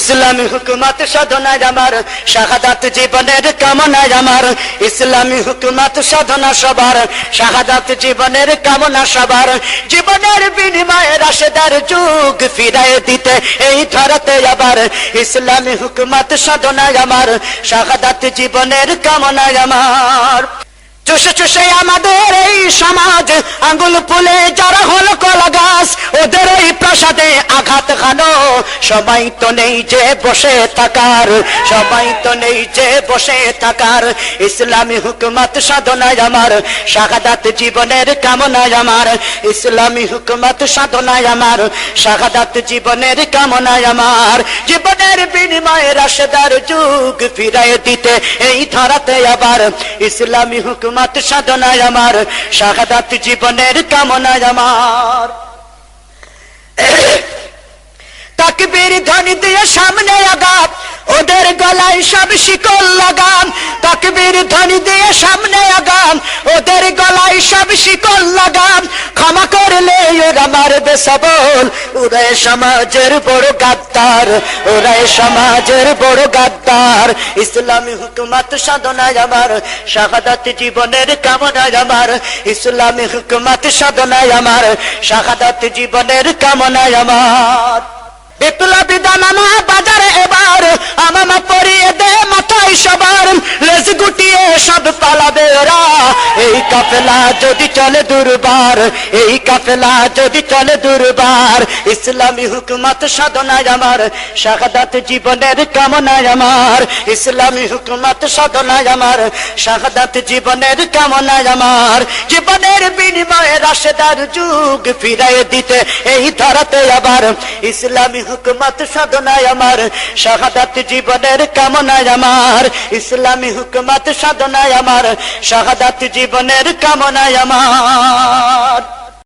ইসলামী হুকুমত সাধনায় আমার, শাহাদাত জীবনের কামনায় আমার। ইসলামী হুকুমত সাধনা সবার, শাহাদাত জীবনের কামনা সবার। জীবনের বিনিময়ে রাশেদার যুগ ফিরায় দিতে এই ধরাতে আবার। ইসলামী হুকুমত সাধনায় আমার, শাহাদাত জীবনের কামনায় আমার। চুষে চুষে আমাদের এই সমাজ, আঙ্গুল ফুলে যারা হলো কলা গাছ ওদের এই প্রাসাদে আঘাত খানো সবাই তো নেই যে বসে থাকার, সবাই তো নেই যে বসে থাকার। ইসলামী হুকুমত সাধনায় আমার, শাহাদাত জীবনের কামনায় আমার। ইসলামী হুকুমত সাধনায় আমার, শাহাদাত জীবনের কামনায় আমার। জীবনের বিনিময়ে রাশেদার যুগ ফিরায় দিতে এই ধরাতে আবার। ইসলামী হুকুমত সাধনায় আমার, শাহাদাত জীবনের কামনায় আমার। তাকবীর ধ্বনি দিয়ে সামনে আগাম। ওদের গলায় সব শিকল লাগাম। তাকবীর ধ্বনি দিয়ে সামনে আগাম। ওদের গলায় সব শিকল লাগাম। ক্ষমা করলে ওরা মারবে সবল ওরা এ সমাজের বড় গাদ্দার, ওরা এ সমাজের বড় গাদ্দার। ইসলামী হুকুমত সাধনায় আমার, শাহাদাত জীবনের কামনায় আমার। ইসলামী হুকুমত সাধনায় আমার, শাহাদাত জীবনের কামনায় আমার। বিপ্লবী দানামা বাজারে এবার আমামা পরিয়ে দে মাথায় সবার লেজ গুটিয়ে সব পালাবে ওরা এই কাফেলা যদি চলে দুর্বার, এই কাফেলা যদি চলে দুর্বার, ইসলামী হুকুমত সাধনায় আমার, শাহাদাত জীবনের কামনায় আমার, ইসলামী হুকুমত সাধনায় আমার, শাহাদাত জীবনের কামনায় আমার, জীবনের বিনিময়ে রাশেদার যুগ ফিরাই দিতে এই ধরাতে আবার, ইসলামী হুকুমত সাধনায় আমার, শাহাদাত জীবনের কামনায় আমার, ইসলামী হুকুমত সাধনায় আমার, শাহাদাত জীবনের কামনায় আমার।